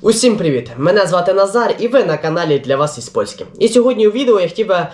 Усім привіт! Мене звати Назар і ви на каналі для вас із польським. І сьогодні у відео я хотів би,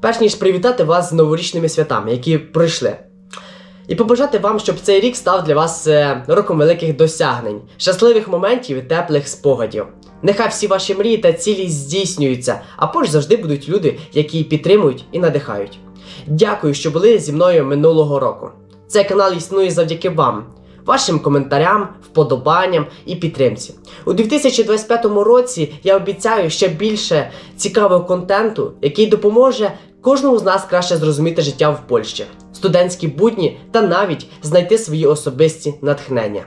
перш ніж привітати вас з новорічними святами, які пройшли. І побажати вам, щоб цей рік став для вас е, роком великих досягнень, щасливих моментів і теплих спогадів. Нехай всі ваші мрії та цілі здійснюються, а поруч завжди будуть люди, які підтримують і надихають. Дякую, що були зі мною минулого року. Цей канал існує завдяки вам, вашим коментарям, вподобанням і підтримці. У 2025 році я обіцяю ще більше цікавого контенту, який допоможе кожному з нас краще зрозуміти життя в Польщі, студентські будні та навіть знайти свої особисті натхнення.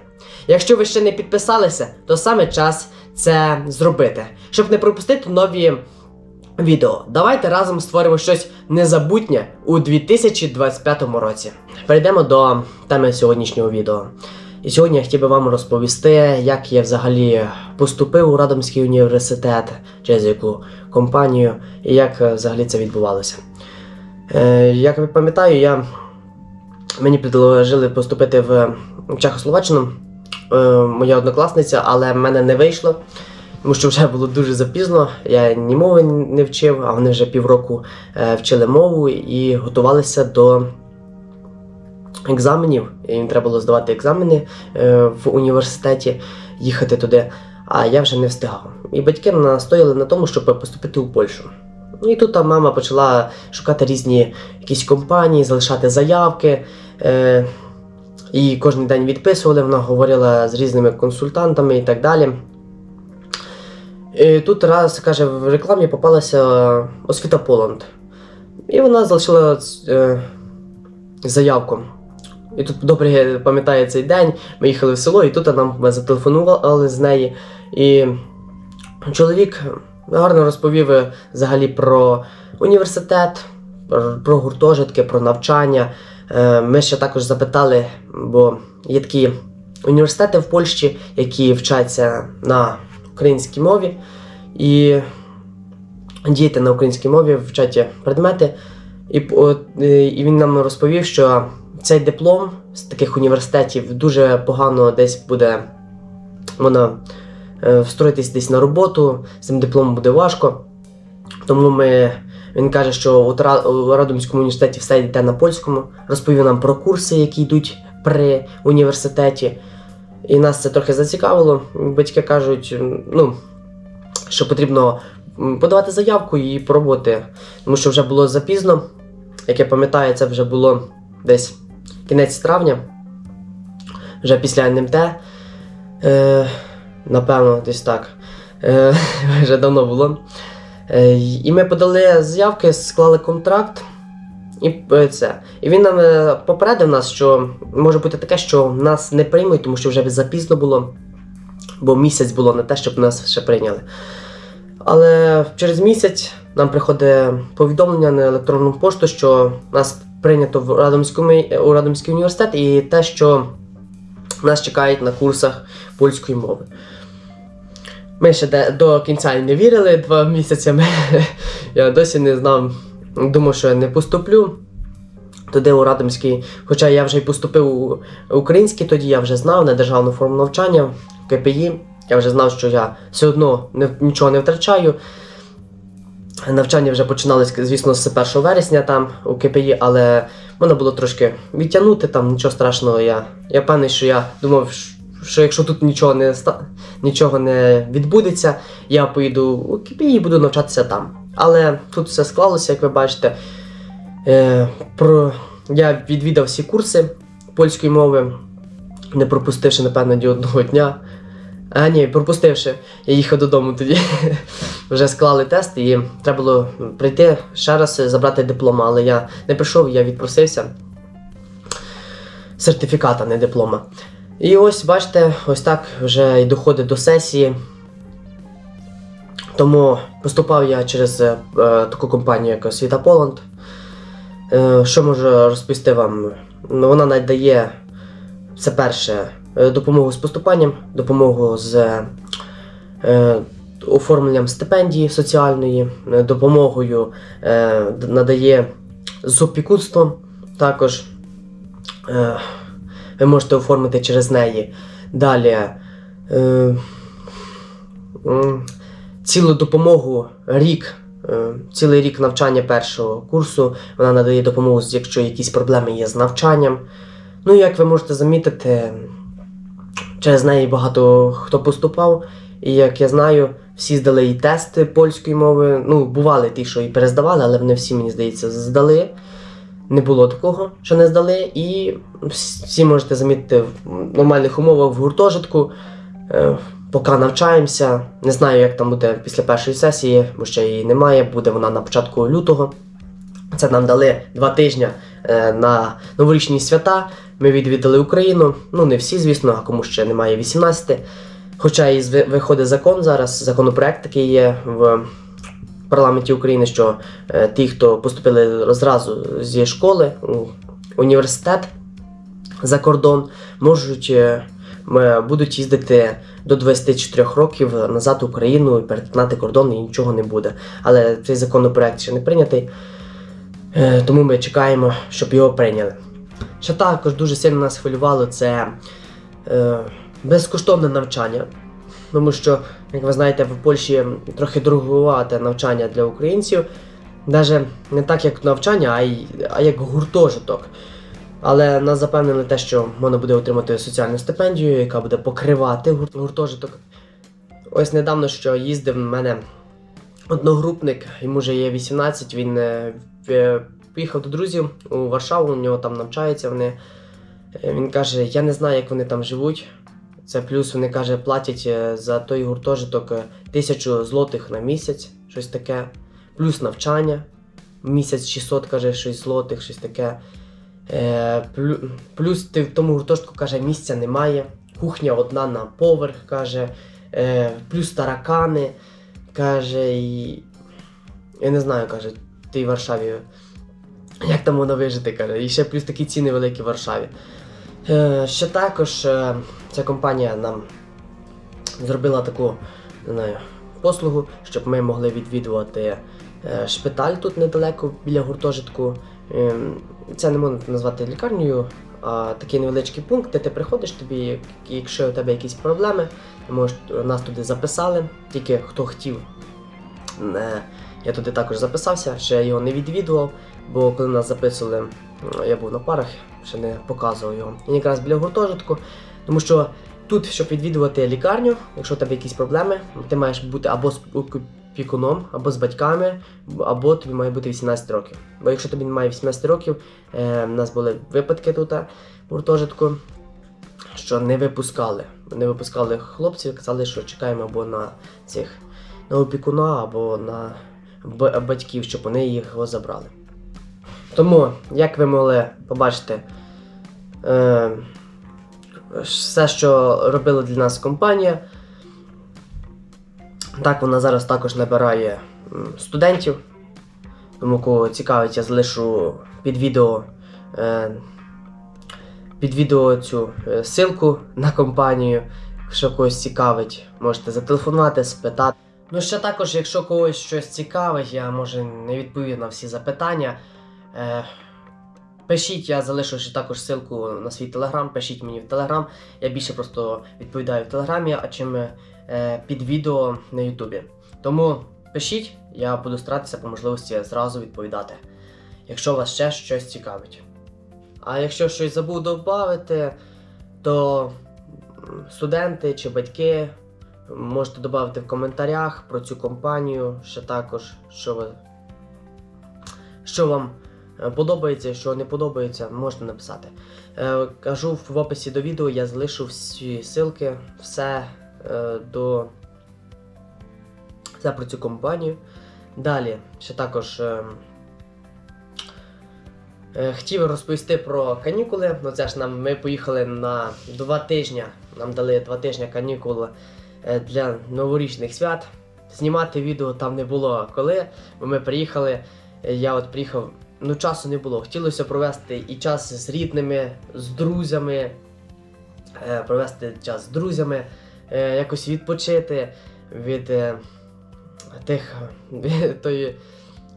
Якщо ви ще не підписалися, то саме час це зробити, щоб не пропустити нові відео. Давайте разом створимо щось незабутнє у 2025 році. Перейдемо до теми сьогоднішнього відео. І сьогодні я хотів би вам розповісти, як я взагалі поступив у Радомський університет, через яку компанію, і як е, взагалі це відбувалося. Е, як ви пам'ятаю, я... мені предложили поступити в Чехословаччину, е, моя однокласниця, але в мене не вийшло. Тому що вже було дуже запізно, я ні мови не вчив, а вони вже півроку е, вчили мову і готувалися до екзаменів. Їм треба було здавати екзамени е, в університеті, їхати туди, а я вже не встигав. І батьки настояли на тому, щоб поступити у Польщу. І тут там мама почала шукати різні якісь компанії, залишати заявки. Е, і кожен день відписували, вона говорила з різними консультантами і так далі. І тут раз каже, в рекламі попалася освіта Поланд. І вона залишила е, заявку. І тут добре пам'ятаю цей день. Ми їхали в село, і тут нам зателефонували з неї. І чоловік гарно розповів взагалі про університет, про, про гуртожитки, про навчання. Е, Ми ще також запитали, бо є такі університети в Польщі, які вчаться на українській мові. І діти на українській мові вчать предмети. І, е, і він нам розповів, що цей диплом з таких університетів дуже погано десь буде вона е, встроїтись десь на роботу, з цим дипломом буде важко. Тому ми, він каже, що у Радомському університеті все йде на польському, розповів нам про курси, які йдуть при університеті. І нас це трохи зацікавило. Батьки кажуть, ну, що потрібно подавати заявку і пробувати, тому що вже було запізно. Як я пам'ятаю, це вже було десь кінець травня, вже після НМТ. Е, напевно, десь так. Е, вже давно було. Е, і ми подали заявки, склали контракт. І е, це. І він нам е, попередив нас, що може бути таке, що нас не приймуть, тому що вже запізно було, бо місяць було на те, щоб нас ще прийняли. Але через місяць нам приходить повідомлення на електронну пошту, що нас прийнято в Радомському, у Радомський університет і те, що нас чекають на курсах польської мови. Ми ще до кінця не вірили два місяці. Я досі не знав, думав, що я не поступлю туди у Радомський. Хоча я вже й поступив у український, тоді я вже знав на державну форму навчання в КПІ. Я вже знав, що я все одно не, нічого не втрачаю. Навчання вже починалось, звісно, з 1 вересня там у КПІ, але можна було трошки відтягнути, там нічого страшного. Я, я певний, що я думав, що якщо тут нічого не, нічого не відбудеться, я поїду у КПІ і буду навчатися там. Але тут все склалося, як ви бачите. Е, про... Я відвідав всі курси польської мови, не пропустивши, напевно, ні одного дня. А, ні, пропустивши, я їхав додому тоді. Вже склали тест і треба було прийти ще раз забрати диплома, але я не прийшов, я відпросився. Сертифіката, не диплома. І ось, бачите, ось так вже і доходить до сесії. Тому поступав я через е, таку компанію, як Освіта Поланд. Е, що можу розповісти вам? Ну, Вона надає це перше е, допомогу з поступанням, допомогу з е, оформленням стипендії соціальної, е, допомогою е, надає з опікунством також. Е, ви можете оформити через неї. Далі. Е, цілу допомогу рік. е, Цілий рік навчання першого курсу вона надає допомогу, якщо якісь проблеми є з навчанням. Ну, як ви можете замітити, через неї багато хто поступав. І як я знаю, всі здали і тести польської мови. Ну, бували ті, що і перездавали, але вони всі, мені здається, здали. Не було такого, що не здали. І всі можете замітити в нормальних умовах в гуртожитку. Поки навчаємося. Не знаю, як там буде після першої сесії, бо ще її немає. Буде вона на початку лютого. Це нам дали два тижні е, на новорічні свята. Ми відвідали Україну. Ну, не всі, звісно, а кому ще немає 18. Хоча і виходить закон зараз, законопроект такий є в парламенті України, що е, ті, хто поступили зразу зі школи у університет за кордон, можуть е, будуть їздити до 24 років назад в Україну і перетинати кордон і нічого не буде. Але цей законопроект ще не прийнятий, е, тому ми чекаємо, щоб його прийняли. Що також дуже сильно нас хвилювало, це е, безкоштовне навчання. Тому що, як ви знаєте, в Польщі трохи дороговате навчання для українців. Навіть не так, як навчання, а, й, а як гуртожиток. Але нас запевнили те, що можна буде отримати соціальну стипендію, яка буде покривати гуртожиток. Ось недавно, що їздив в мене одногрупник, йому вже є 18, він е, поїхав до друзів у Варшаву, у нього там навчаються вони. Е, Він каже, я не знаю, як вони там живуть. Це плюс вони каже, платять е, за той гуртожиток е, тисячу злотих на місяць, щось таке. Плюс навчання. Місяць 600, каже, щось злотих, щось таке. Е, плю, плюс ти в тому гуртожитку каже, місця немає. Кухня одна на поверх, каже, е, плюс таракани. Каже, і. Я не знаю, каже, в Варшаві. Як там воно вижити, каже. І ще плюс такі ціни великі в Варшаві. Е, ще також е, ця компанія нам зробила таку не знаю, послугу, щоб ми могли відвідувати е, шпиталь тут недалеко біля гуртожитку. Ем, Це не можна назвати лікарнею, а такий невеличкий пункт, де ти приходиш, тобі, якщо у тебе якісь проблеми, ти можеш нас туди записали. Тільки хто хотів. е, Я туди також записався, ще його не відвідував, бо коли нас записували, я був на парах, ще не показував його. І якраз біля гуртожитку, тому що тут, щоб відвідувати лікарню, якщо у тебе якісь проблеми, ти маєш бути або з опікуном, або з батьками, або тобі має бути 18 років. Бо якщо тобі немає 18 років, е, в нас були випадки тут е, в гуртожитку, що не випускали. Не випускали хлопців, казали, що чекаємо або на цих на опікуна, або на батьків, щоб вони їх забрали. Тому, як ви могли побачити, е, все, що робила для нас компанія, так вона зараз також набирає студентів. Тому кого цікавить, я залишу під відео, е, під відео цю е, ссылку на компанію. Якщо когось цікавить, можете зателефонувати, спитати. Ну, ще також, якщо когось щось цікавить, я може не відповів на всі запитання. Е, пишіть, я залишу ще також ссылку на свій телеграм, пишіть мені в телеграм. Я більше просто відповідаю в телеграмі, а чим е, під відео на Ютубі. Тому пишіть, я буду старатися по можливості зразу відповідати, якщо вас ще щось цікавить. А якщо щось забув додати, то студенти чи батьки можете додати в коментарях про цю компанію, ще також, що ви. Що вам подобається, що не подобається, можете написати. Е, кажу в описі до відео, я залишу всі ссылки, все е, до все про цю компанію. Далі, ще також е, е, хотів розповісти про канікули. Ну це ж нам ми поїхали на два тижні. Нам дали два тижні канікул е, для новорічних свят. Знімати відео там не було коли, бо ми приїхали. е, Я от приїхав, ну часу не було. Хотілося провести і час з рідними, з друзями, е, провести час з друзями, е, якось відпочити від е, тих, від, тої,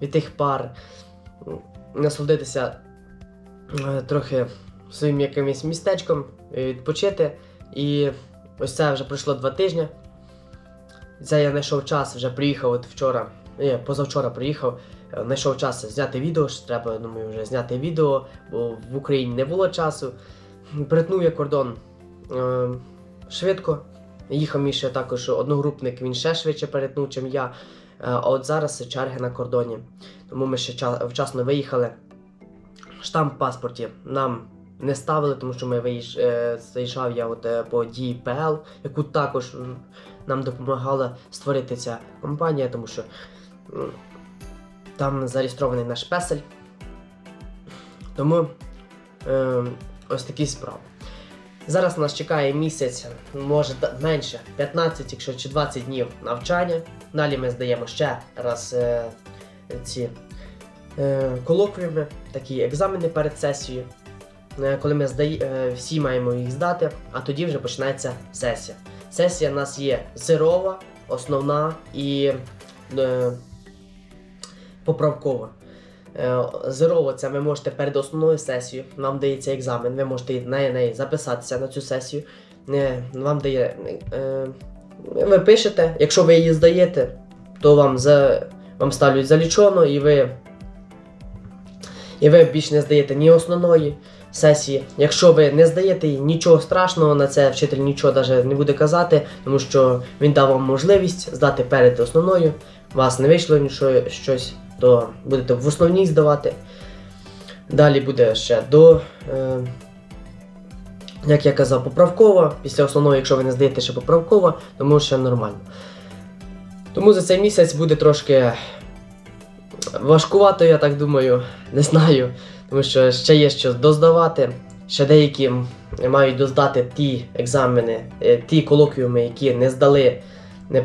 від тих пар, насолодитися трохи своїм якимось містечком, відпочити. І ось це вже пройшло два тижні. Це я знайшов час, вже приїхав от вчора. Ні, позавчора приїхав, знайшов час зняти відео, що треба, думаю, вже зняти відео, бо в Україні не було часу. Перетнув я кордон е, швидко. Їхав мій ще також одногрупник, він ще швидше перетнув, чим я. Е, А от зараз черги на кордоні. Тому ми ще вчасно виїхали. Штамп в паспорті нам не ставили, тому що ми виїж... е, заїжджав я от, по DPL, яку також нам допомагала створити ця компанія, тому що там зареєстрований наш песель. Тому е, ось такі справи. Зараз нас чекає місяць, може менше, 15, якщо чи 20 днів навчання. Далі ми здаємо ще раз е, ці е, колоквіуми, такі екзамени перед сесією. Е, коли ми здає, е, всі маємо їх здати, а тоді вже починається сесія. Сесія в нас є зерова, основна і е, поправкова. Е, Зерово це ви можете перед основною сесією, вам дається екзамен, ви можете на неї записатися на цю сесію. Е, Вам дає. е, Ви пишете, якщо ви її здаєте, то вам за, вам ставлять залічено і ви. І ви більш не здаєте ні основної сесії. Якщо ви не здаєте її, нічого страшного на це вчитель нічого навіть не буде казати, тому що він дав вам можливість здати перед основною. У вас не вийшло нічого щось, то будете в основній здавати. Далі буде ще до, е, як я казав, поправкова. Після основної, якщо ви не здаєте ще поправкова, тому ще нормально. Тому за цей місяць буде трошки важкувато, я так думаю, не знаю. Тому що ще є що доздавати. Ще деякі мають доздати ті екзамени, е, ті колоквіуми, які не здали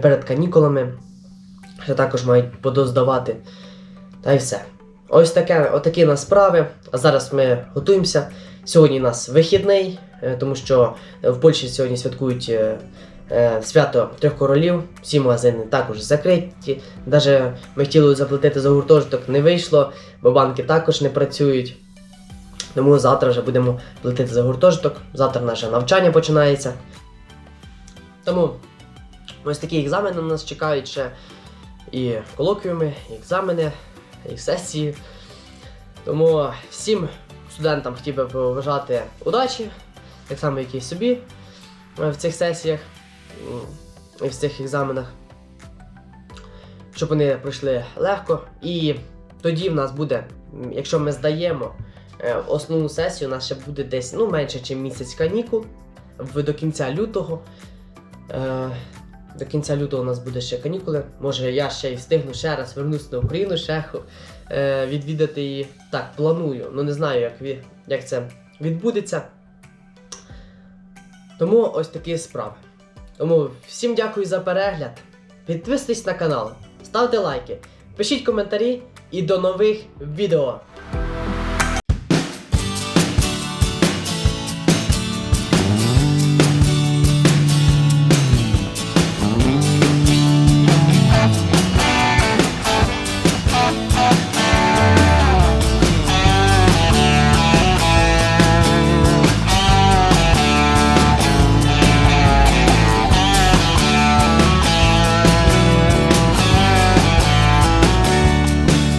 перед канікулами. Ще також мають подоздавати. Та й все. Ось таке, отакі нас справи. А зараз ми готуємося. Сьогодні у нас вихідний, е, тому що в Польщі сьогодні святкують е, е, свято трьох королів. Всі магазини також закриті. Навіть ми хотіли заплатити за гуртожиток, не вийшло, бо банки також не працюють. Тому завтра вже будемо платити за гуртожиток. Завтра наше навчання починається. Тому ось такі екзамени нас чекають ще і колоквіуми, і екзамени, і сесії. Тому всім студентам хотів би побажати удачі, так само як і собі е, в цих сесіях і в цих екзаменах. Щоб вони пройшли легко. І тоді в нас буде, якщо ми здаємо е, основну сесію, у нас ще буде десь ну, менше, ніж місяць канікул до кінця лютого. До кінця лютого у нас буде ще канікули. Може я ще й встигну ще раз вернутися на Україну, ще е, відвідати її. Так, планую, ну не знаю, як, як це відбудеться. Тому ось такі справи. Тому всім дякую за перегляд. Підписуйтесь на канал, ставте лайки, пишіть коментарі і до нових відео.